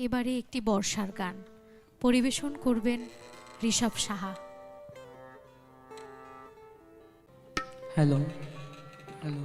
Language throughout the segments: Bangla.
এবারে একটি বর্ষার গান পরিবেশন করবেন ঋষভ সাহা হ্যালো হ্যালো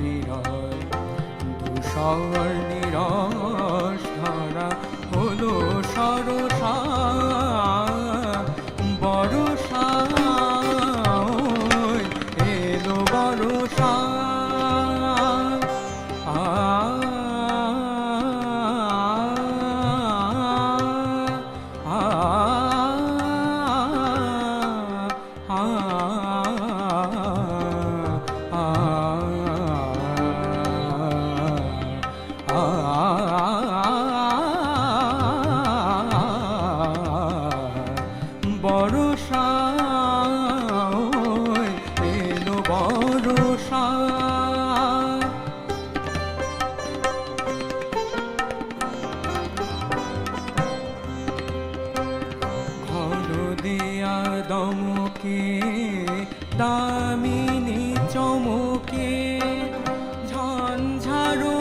বিরল ধূসর নিরস ধারা হলো সরসা বরষা এলো বরষা দমকে দামিনী চমকে ঝঞ্ঝারো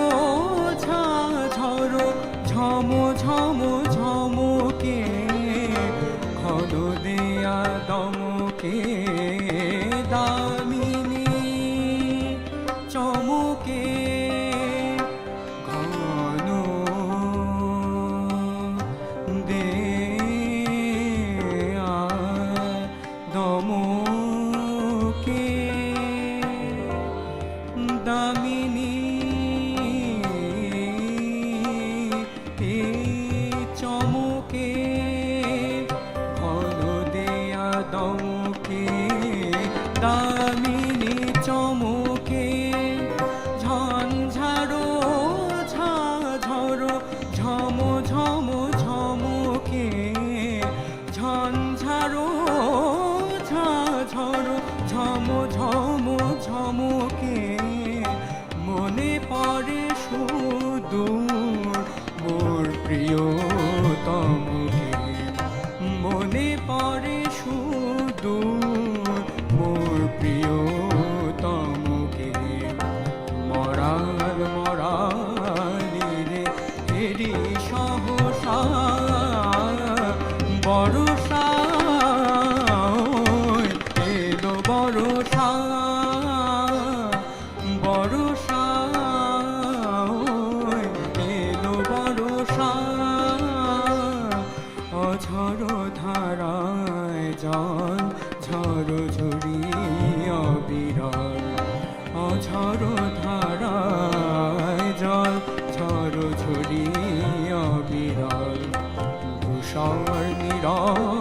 ঝাঝরো ঝম ঝম ঝমকে ঘন দেয়া দমকে ঝঞ্ঝারো ঝাঝরো ঝম ঝম ঝমকে। মনে পড়ে শুধু মোর প্রিয়তমকে অঝর ধারায় জল ঝড় ঝরিয়া বিরল অঝর ধারায় জল ঝড় ঝরিয়া বিরল ধূসর নিরস